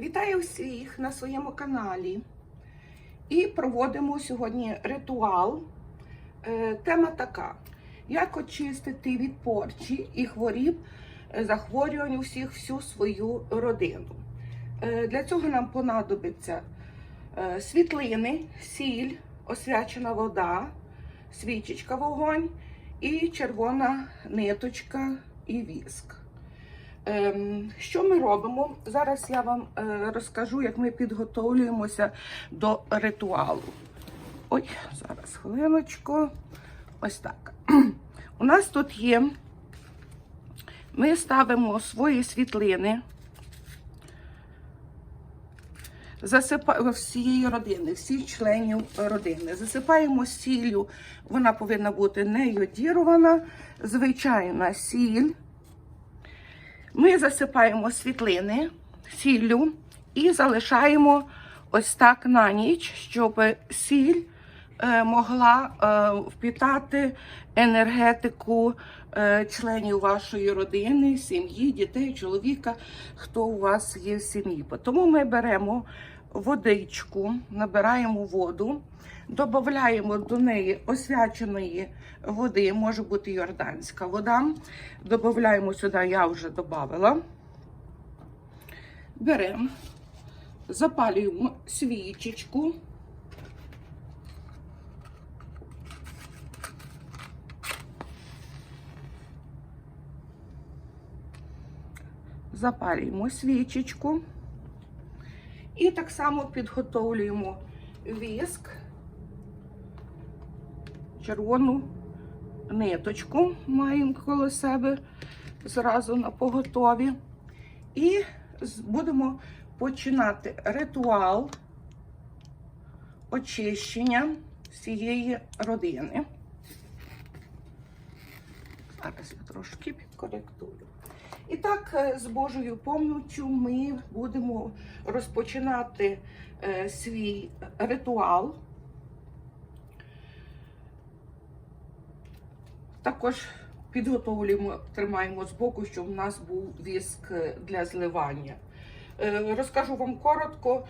Вітаю всіх на своєму каналі. І проводимо сьогодні ритуал. Е, Тема така: як очистити від порчі і хворіб е, захворювань усіх всю свою родину. Е, Для цього нам понадобиться світлини, сіль, освячена вода, свічечка вогонь і червона ниточка і віск. Ем, Що ми робимо? Зараз я вам е, розкажу, як ми підготовлюємося до ритуалу. Ой, зараз хвилиночку. Ось так. У нас тут є. Ми ставимо свої світлини. Засипаємо всієї родини, всіх членів родини. Засипаємо сіллю. Вона повинна бути не йодірована, звичайна сіль. Ми засипаємо світлини сіллю і залишаємо ось так на ніч, щоб сіль е, могла е, впітати енергетику е, членів вашої родини, сім'ї, дітей, чоловіка, хто у вас є в сім'ї. Тому ми беремо водичку, набираємо воду, додаємо до неї освяченої води, може бути йорданська вода. Додаємо сюди, я вже додала. Беремо, запалюємо свічечку. Запалюємо свічечку. І так само підготовлюємо віск, червону ниточку маємо коло себе зразу на поготові. І будемо починати ритуал очищення всієї родини. Зараз я трошки підкоректую. І так, е, з Божою поміччю ми будемо розпочинати е, свій ритуал. Також підготовлюємо, тримаємо з боку, щоб у нас був віск для зливання. Е, Розкажу вам коротко,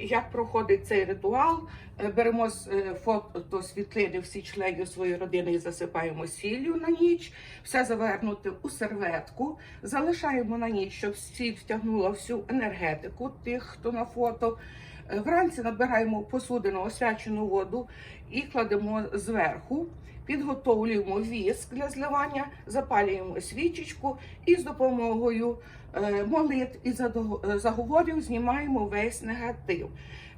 як проходить цей ритуал. Е, Беремо е, фото світлини всі членів своєї родини і засипаємо сіллю на ніч, все завернути у серветку, залишаємо на ніч, щоб сіль втягнула всю енергетику тих, хто на фото. Е, Вранці набираємо посудину освячену воду і кладемо зверху. Підготовлюємо віск для зливання, запалюємо свічечку і з допомогою е, молитв і е, заговорів знімаємо весь негатив.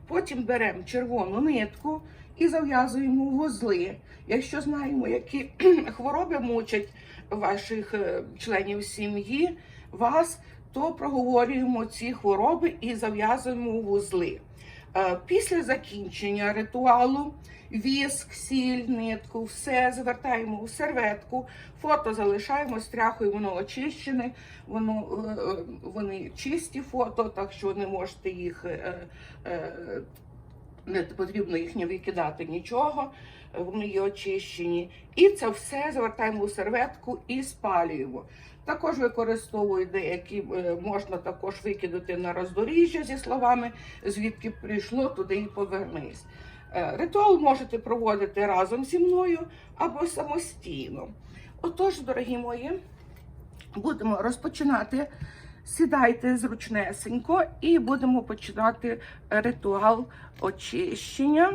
Потім беремо червону нитку і зав'язуємо вузли. Якщо знаємо, які хвороби мучать ваших е, членів сім'ї, вас, то проговорюємо ці хвороби і зав'язуємо вузли. Е, Після закінчення ритуалу віск, сіль, нитку, все звертаємо у серветку, фото залишаємо, стряхуємо, воно очищене, воно, е, е, вони чисті фото, так що не можете їх, не потрібно їх викидати нічого, вони є очищені. І це все звертаємо у серветку і спалюємо. Також використовую деякі, е, можна також викидати на роздоріжжя зі словами, звідки прийшло, туди і повернись. Е, Ритуал можете проводити разом зі мною або самостійно. Отож, дорогі мої, будемо розпочинати. Сідайте зручнесенько і будемо починати ритуал очищення,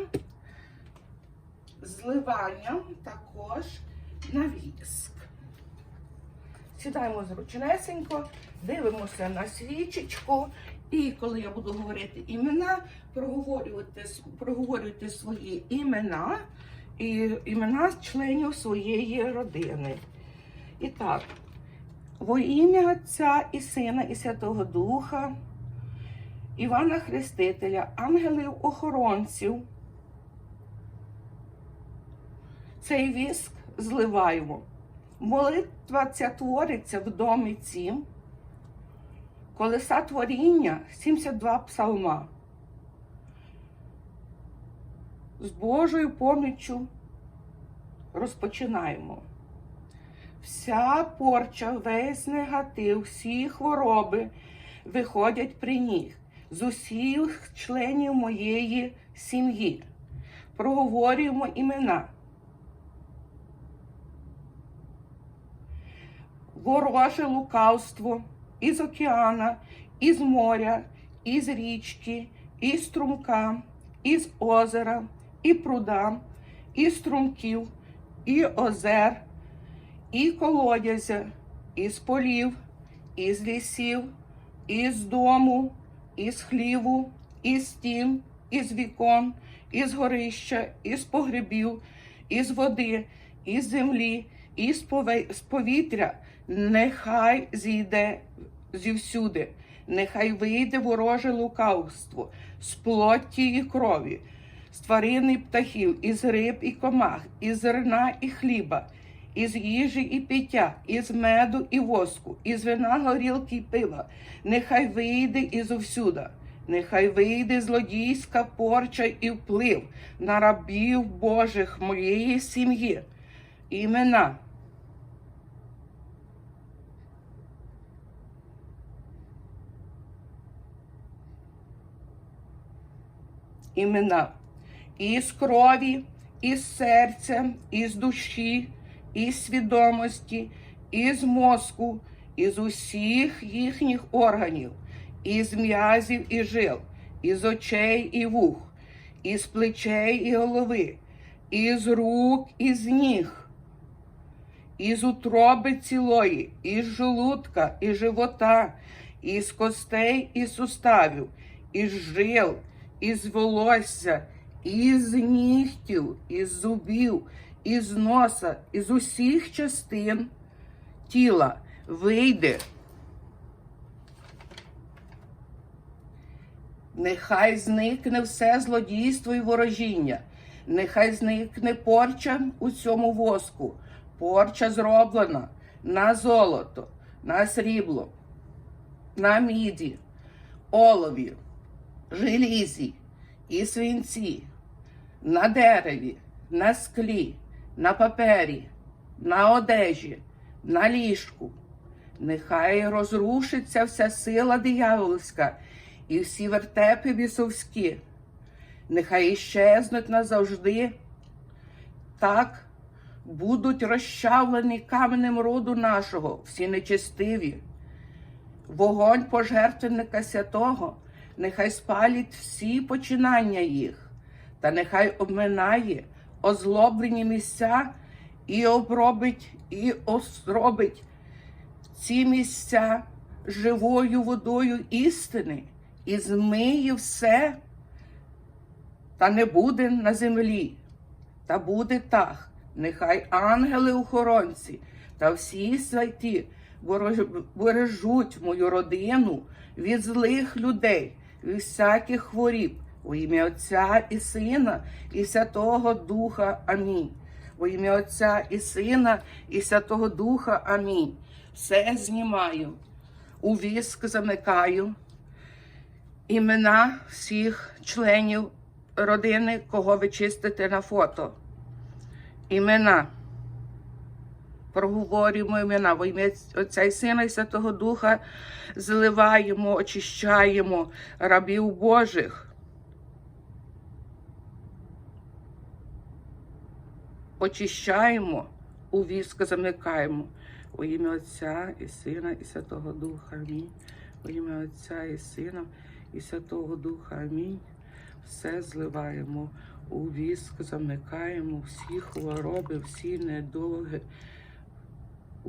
зливання також на віск. Сідаємо зручнесенько, дивимося на свічечку. І коли я буду говорити імена, проговорюйте, проговорюйте свої імена і імена членів своєї родини. І так, во ім'я Отця і Сина, і Святого Духа, Івана Хрестителя, ангелів-охоронців. Цей віск зливаємо. Молитва ця твориться в домі цім. Колеса творіння 72 псалма. З Божою поміччю розпочинаємо. Вся порча, весь негатив, всі хвороби виходять при них. з усіх членів моєї сім'ї. Проговорюємо імена. Вороже лукавство із океана, із моря, із річки, із струмка, із озера, і пруда, і струмків, і озер, і колодязя, із полів, із лісів, із дому, із хліву, із стін, із вікон, із горища, із погребів, із води, із землі, із повітря, нехай зійде зівсюди, нехай вийде вороже лукавство з плоті і крові, з тварин і птахів, із риб і комах, із зерна і хліба, із їжі і пиття, із меду і воску, із вина горілки і пива, нехай вийде із усюда. Нехай вийде злодійська порча і вплив на рабів Божих моєї сім'ї. Імена. Імена. Із крові, із серця, із душі, із свідомості, із мозку, із усіх їхніх органів, із м'язів і жил, із очей і вух, із плечей і голови, із рук і з ніг, із утроби цілої, із желудка і живота, із костей і суставів, із жил, із волосся, із нігтів, із зубів, із носа, із усіх частин тіла вийде. Нехай зникне все злодійство і ворожіння, нехай зникне порча у цьому воску. Порча зроблена на золото, на срібло, на міді, олові, желізі і свинці, на дереві, на склі, на папері, на одежі, на ліжку. Нехай розрушиться вся сила диявольська і всі вертепи бісовські. Нехай іщезнуть назавжди. Так будуть розчавлені каменем роду нашого, всі нечестиві. Вогонь пожертвенника святого, нехай спалить всі починання їх, та нехай обминає озлоблені місця і обробить, і озробить ці місця живою водою істини і змиє все, та не буде на землі, та буде так. Нехай ангели-охоронці та всі святі бережуть мою родину від злих людей, від всяких хворіб. У ім'я Отця і Сина, і Святого Духа. Амінь. У ім'я Отця і Сина, і Святого Духа. Амінь. Все знімаю, у віск замикаю імена всіх членів родини, кого ви чистите на фото. Імена. Проговорюємо імена, во ім'я Отця і Сина і Святого Духа зливаємо, очищаємо рабів Божих. Очищаємо, у віск замикаємо. У ім'я Отця і Сина і Святого Духа. Амінь. У ім'я Отця і Сина і Святого Духа. Амінь. Все зливаємо у віск, замикаємо всі хвороби, всі недуги,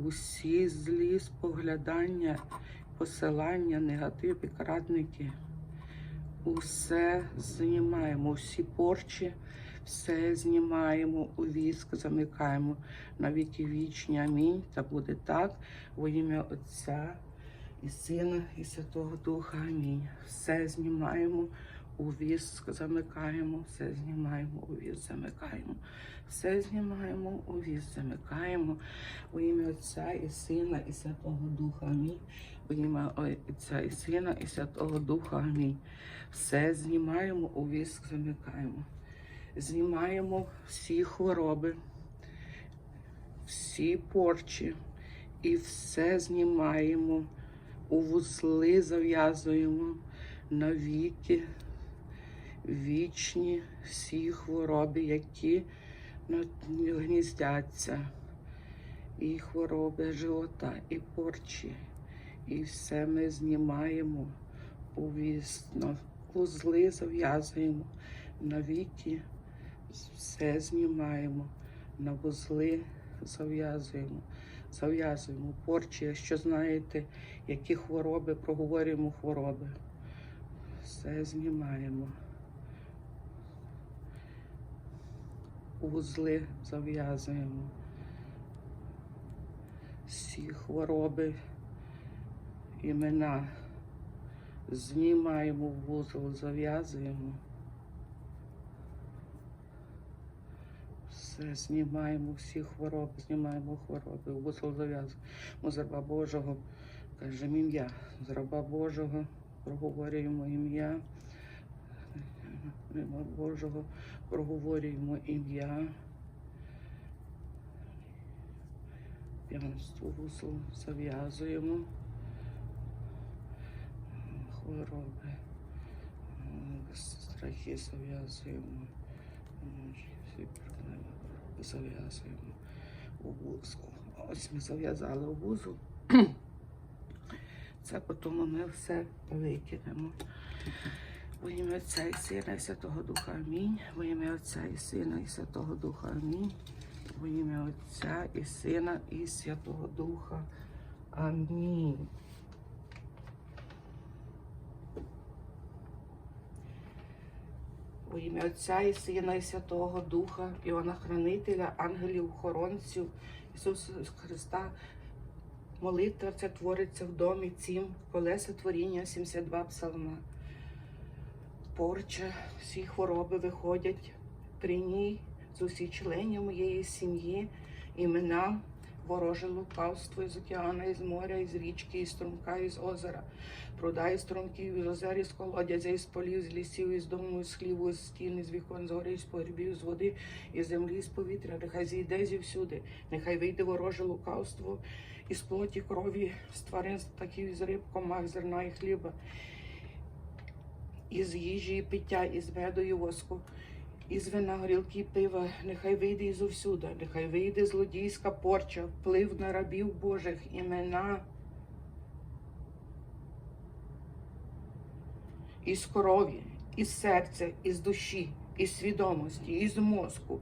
усі злі споглядання, посилання, негатив і крадники. Усе знімаємо, всі порчі, все знімаємо, у віск замикаємо на віки вічні. Амінь. Та буде так во ім'я Отця і Сина, і Святого Духа. Амінь. Все знімаємо, у віск замикаємо, все знімаємо, у віск замикаємо. Все знімаємо, у віск замикаємо. У ім'я Отця і Сина, і Святого Духа. Амінь. У ім'я Отця і Сина, і Святого Духа. Амінь. Все знімаємо, у віск замикаємо. Знімаємо всі хвороби, всі порчі і все знімаємо, у вузли зав'язуємо, навіки вічні всі хвороби, які гніздяться, і хвороби живота, і порчі. І все ми знімаємо увісно, вузли зав'язуємо навіки, все знімаємо, на вузли зав'язуємо, зав'язуємо порчі. Якщо знаєте, які хвороби, проговорюємо хвороби. Все знімаємо. Вузли зав'язуємо. Всі хвороби, імена знімаємо вузол, зав'язуємо. Все знімаємо, всі хвороби, знімаємо хвороби, вузол зав'язуємо. З раба Божого кажемо ім'я. З раба Божого проговорюємо ім'я. Раба Божого проговорюємо ім'я. П'янство вузол зав'язуємо. Хвороби. Страхи зав'язуємо. Всі Зав'язуємо у вузол. Ось ми зав'язали у вузол. Це потім ми все викинемо. Во ім'я Отця і Сина і Святого Духа Амінь. Во ім'я Отця і Сина і Святого Духа Амінь. Во ім'я Отця і Сина і Святого Духа. Амінь. Во ім'я Отця і Сина і Святого Духа, Іоанна Хранителя, ангелів, охоронців, Ісуса Христа. Молитва ця твориться в домі цім, колеса творіння, 72 псалма. Порча, всі хвороби виходять при ній з усіх членів моєї сім'ї, імена, вороже лукавство із океана, із моря, із річки, із струмка, із озера, пруда із струмків, із озер, із колодязя, із полів, з лісів, із дому, із хліву, з стін, із вікон, з гори, з погрібів, з води, із землі, з повітря, нехай зійде зівсюди, нехай вийде вороже лукавство, із плоті крові, з тварин, з птахів, із риб, комах, зерна і хліба, із їжі і пиття, із меду і воску, із вина, горілки і пива, нехай вийде із усюди, нехай вийде злодійська порча, вплив на рабів Божих, імена. Із крові, із серця, із душі, із свідомості, із мозку,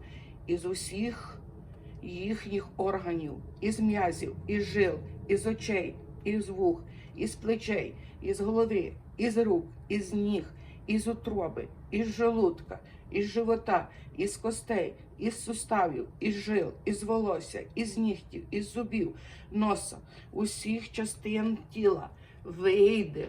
із усіх їхніх органів, із м'язів, із жил, із очей, із вух, із плечей, із голови, із рук, із ніг, із утроби, із желудка, із живота, із костей, із суставів, із жил, із волосся, із нігтів, із зубів, носа, усіх частин тіла. Вийде.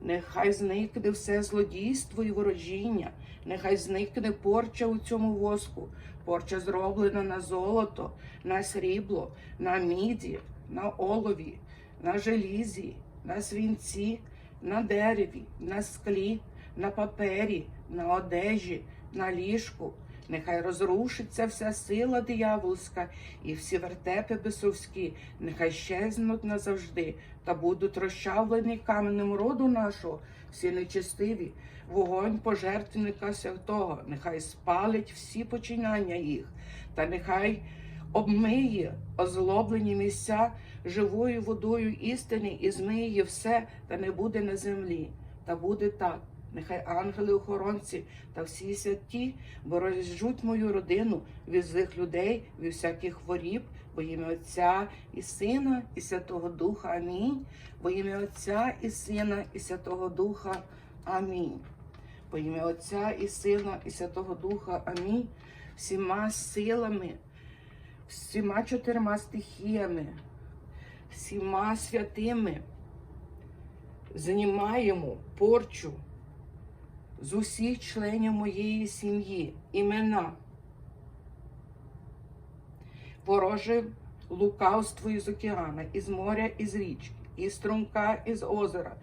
Нехай зникне все злодійство і ворожіння, нехай зникне порча у цьому воску, порча зроблена на золото, на срібло, на міді, на олові, на желізі, на свінці, на дереві, на склі, на папері, на одежі, на ліжку. Нехай розрушиться вся сила диявольська і всі вертепи бесовські, нехай щезнуть назавжди, та будуть розчавлені каменем роду нашого, всі нечестиві, вогонь пожертвника святого, нехай спалить всі починання їх, та нехай обмиє озлоблені місця живою водою істини і змиє все, та не буде на землі. Та буде так. Нехай ангели-охоронці та всі святі бережуть мою родину від злих людей, від всяких хворіб, во ім'я Отця і Сина, і Святого Духа. Амінь. Во ім'я Отця і Сина, і Святого Духа. Амінь. Во ім'я Отця і Сина, і Святого Духа. Амінь. Всіма силами, всіма чотирма стихіями, всіма святими. Знімаємо порчу з усіх членів моєї сім'ї, імена, вороже лукавство із океана, із моря, із річки, із струмка, із озера,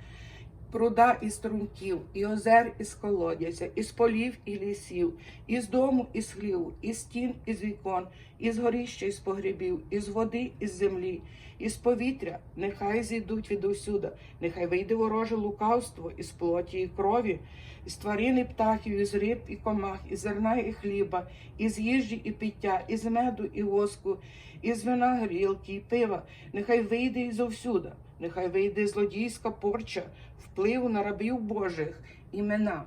пруда і струнків, і озер із колодязя, із полів і лісів, із дому, із хліву, із стін, із вікон, із горіща, із погребів, із води, із землі, із повітря, нехай зійдуть від усюда, нехай вийде вороже лукавство із плоті і крові, із тварин і птахів, із риб і комах, із зерна і хліба, із їжі і пиття, із меду і воску, із вина горілки і пива, нехай вийде ізовсюда, нехай вийде злодійська порча, впливу на рабів Божих імена.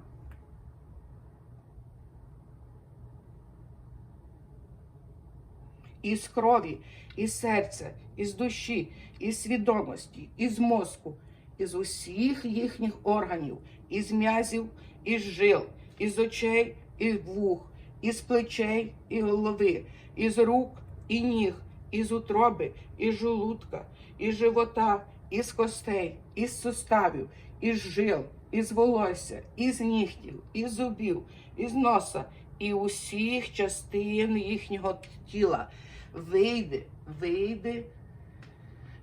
Із крові, із серця, із душі, із свідомості, із мозку, із усіх їхніх органів, із м'язів, із жил, із очей і вух, із плечей і голови, із рук і ніг, із утроби, із желудка, із живота, із костей, із суставів, із жил, із волосся, із нігтів, із зубів, із носа і усіх частин їхнього тіла. Вийде, вийде.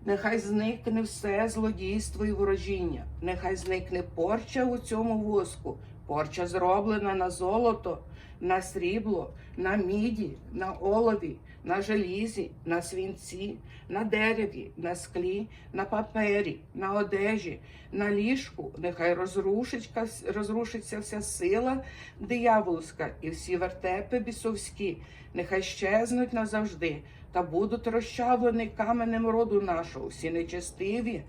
Нехай зникне все злодійство і ворожіння, нехай зникне порча у цьому воску, порча зроблена на золото, на срібло, на міді, на олові, на желізі, на свінці, на дереві, на склі, на папері, на одежі, на ліжку. Нехай розрушиться, розрушиться вся сила дияволська і всі вертепи бісовські, нехай щезнуть назавжди та будуть розчавлені каменем роду нашого, всі нечестиві.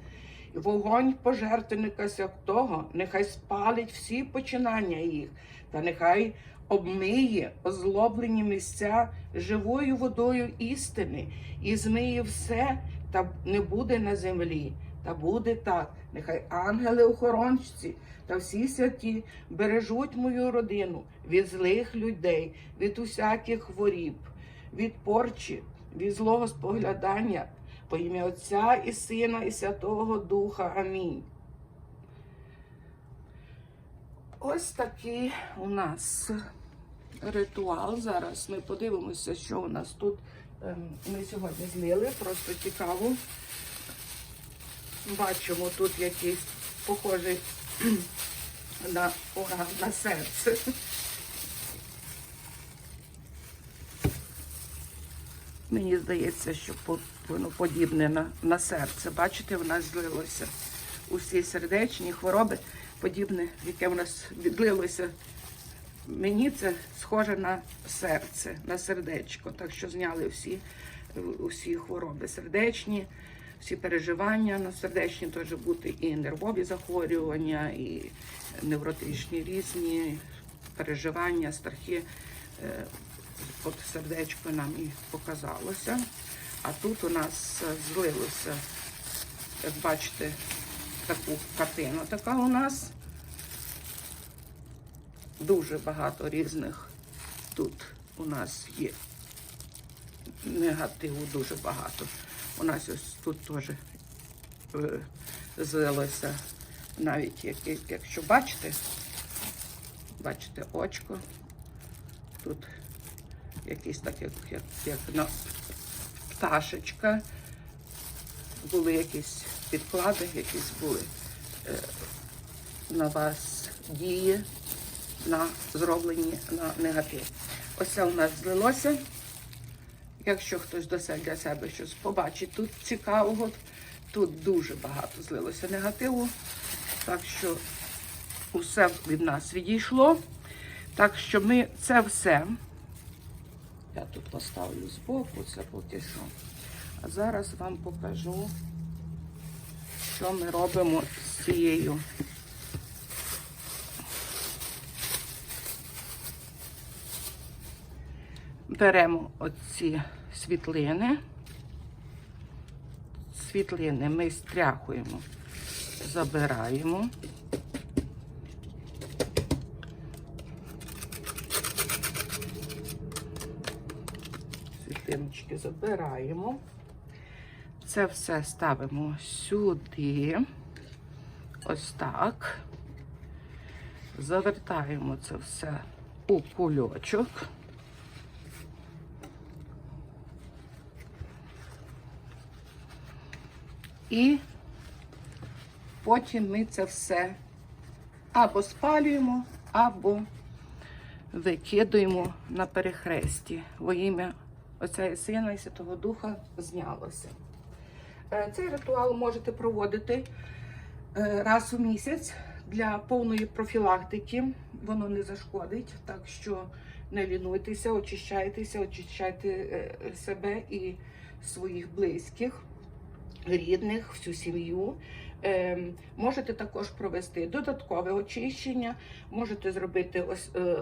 Вогонь пожертвенника святого, нехай спалить всі починання їх, та нехай обмиє озлоблені місця живою водою істини і змиє все, та не буде на землі. Та буде так, нехай ангели-охоронці та всі святі бережуть мою родину від злих людей, від усяких хворіб, від порчі, від злого споглядання, по ім'я Отця і Сина, і Святого Духа. Амінь. Ось такий у нас ритуал. Зараз ми подивимося, що у нас тут ем, ми сьогодні злили. Просто цікаво. Бачимо тут якийсь похожий на орган, на серце. Мені здається, що воно подібне на, на серце. Бачите, в нас злилося усі сердечні хвороби, подібне, яке в нас відлилося. Мені це схоже на серце, на сердечко. Так що зняли всі, усі хвороби сердечні, всі переживання на сердечні теж бути і нервові захворювання, і невротичні різні переживання, страхи. Е, От сердечко нам і показалося. А тут у нас злилося, як бачите, таку картину. Така у нас дуже багато різних тут у нас є. Негативу дуже багато. У нас ось тут теж е, злилося навіть як, як- якщо бачите, бачите очко. Тут якийсь так, як, як, як на пташечка. Були якісь підклади, якісь були е, на вас дії, на зроблені на негатив. Ось це у нас злилося. Якщо хтось для себе щось побачить тут цікавого, тут дуже багато злилося негативу. Так що усе від нас відійшло. Так що ми це все. Я тут поставлю збоку, це поки що. А зараз вам покажу, що ми робимо з цією. Беремо оці світлини. Світлини ми стряхуємо, забираємо. Світлиночки забираємо. Це все ставимо сюди. Ось так. Завертаємо це все у кульочок. І потім ми це все або спалюємо, або викидуємо на перехресті. Во ім'я Отця і Сина і Святого Духа знялося. Е, Цей ритуал можете проводити е, раз у місяць для повної профілактики. Воно не зашкодить, так що не лінуйтеся, очищайтеся, очищайте е, себе і своїх близьких, рідних, всю сім'ю. Можете також провести додаткове очищення, можете зробити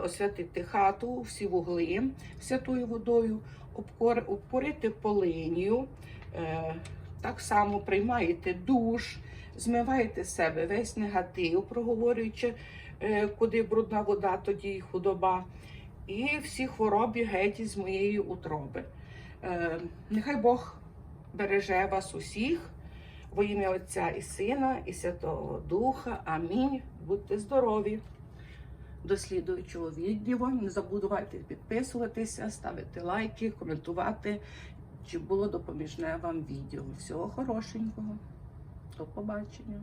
освятити хату, всі вугли святою водою, обкор- обкурити полинію. Так само приймаєте душ, змиваєте з себе весь негатив, проговорюючи, е, куди брудна вода, тоді й худоба. І всі хвороби геть із моєї утроби. Е, Нехай Бог береже вас усіх. Во ім'я Отця і Сина, і Святого Духа. Амінь. Будьте здорові. До слідуючого відео. Не забудьте підписуватися, ставити лайки, коментувати, чи було допоміжне вам відео. Всього хорошенького. До побачення.